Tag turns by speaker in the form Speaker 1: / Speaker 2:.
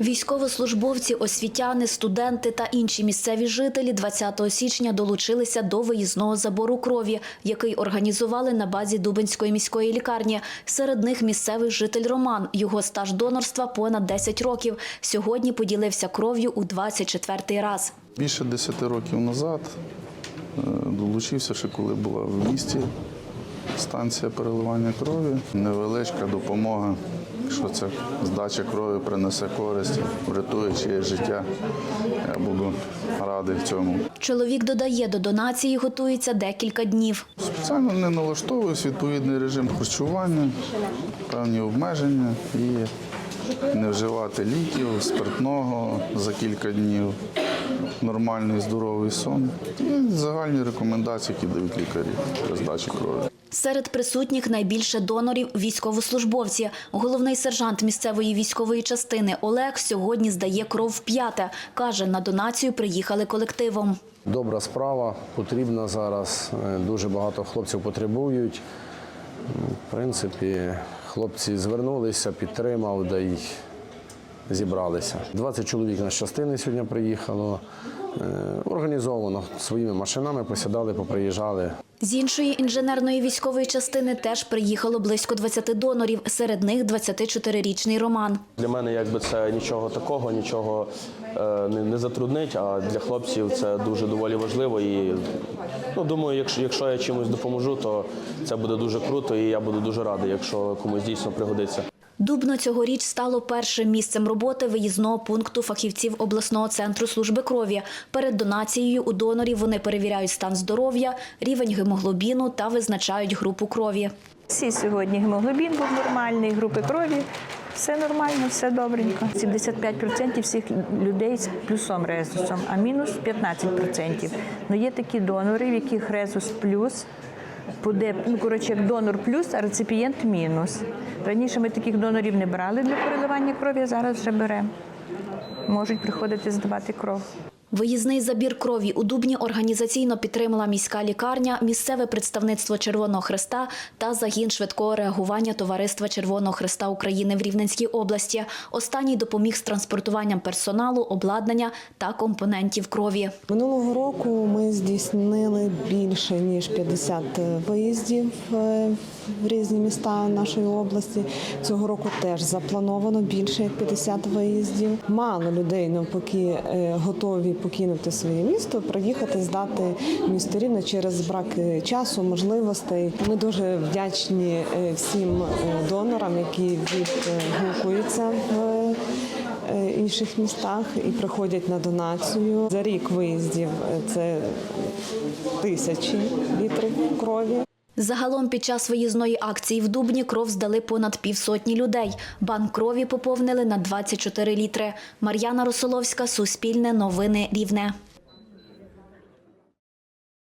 Speaker 1: Військовослужбовці, освітяни, студенти та інші місцеві жителі 20 січня долучилися до виїзного забору крові, який організували на базі Дубинської міської лікарні. Серед них місцевий житель Роман. Його стаж донорства понад 10 років. Сьогодні поділився кров'ю у 24-й раз.
Speaker 2: Більше 10 років назад е, долучився ще коли була в місті станція переливання крові. Невеличка допомога, якщо це здача крові принесе користь, врятує чиє життя. Я буду радий цьому.
Speaker 1: Чоловік додає, до донації готується декілька днів.
Speaker 2: Спеціально не налаштовуюсь відповідний режим харчування, певні обмеження і не вживати ліків, спиртного за кілька днів, нормальний здоровий сон і загальні рекомендації, які дають лікарі при здачі крові.
Speaker 1: Серед присутніх найбільше донорів – військовослужбовці. Головний сержант місцевої військової частини Олег сьогодні здає кров вп'яте. Каже, на донацію приїхали колективом.
Speaker 3: Добра справа, потрібна зараз. Е, Дуже багато хлопців потребують. В принципі, хлопці звернулися, підтримав, да зібралися. 20 чоловік на частини сьогодні приїхало. Е, Організовано своїми машинами посідали, поприїжджали.
Speaker 1: З іншої інженерної військової частини теж приїхало близько 20 донорів. Серед них 24-річний Роман.
Speaker 4: Для мене якби це нічого такого, нічого е, не, не затруднить, а для хлопців це дуже доволі важливо. І ну, думаю, якщо, якщо я чимось допоможу, то це буде дуже круто, і я буду дуже радий, якщо комусь дійсно пригодиться.
Speaker 1: Дубно цьогоріч стало першим місцем роботи виїзного пункту фахівців обласного центру служби крові. Перед донацією у донорів вони перевіряють стан здоров'я, рівень гемоглобіну та визначають групу крові.
Speaker 5: Всі сьогодні гемоглобін був нормальний, групи крові. Все нормально, все добренько. 75% всіх людей з плюсом резусом, а мінус 15%. Ну є такі донори, в яких резус плюс, буде, ну, коротше, як донор плюс, а реципієнт мінус. Раніше ми таких донорів не брали для переливання крові, а зараз вже беремо. Можуть приходити здавати кров.
Speaker 1: Виїзний забір крові у Дубні організаційно підтримала міська лікарня, місцеве представництво Червоного Хреста та загін швидкого реагування Товариства Червоного Хреста України в Рівненській області. Останній допоміг з транспортуванням персоналу, обладнання та компонентів крові.
Speaker 6: Минулого року ми здійснили більше ніж 50 виїздів е, в різні міста нашої області. Цього року теж заплановано більше як 50 виїздів. Мало людей навпаки е, готові покинути своє місто, приїхати здати місто Рівне через брак е, часу, можливостей. Ми дуже вдячні е, всім е, донорам, які відгукуються в інших містах і приходять на донацію. За рік виїздів це тисячі літрів крові.
Speaker 1: Загалом під час виїзної акції в Дубні кров здали понад півсотні людей. Банк крові поповнили на 24 літри. Мар'яна Росоловська, Суспільне, Новини Рівне.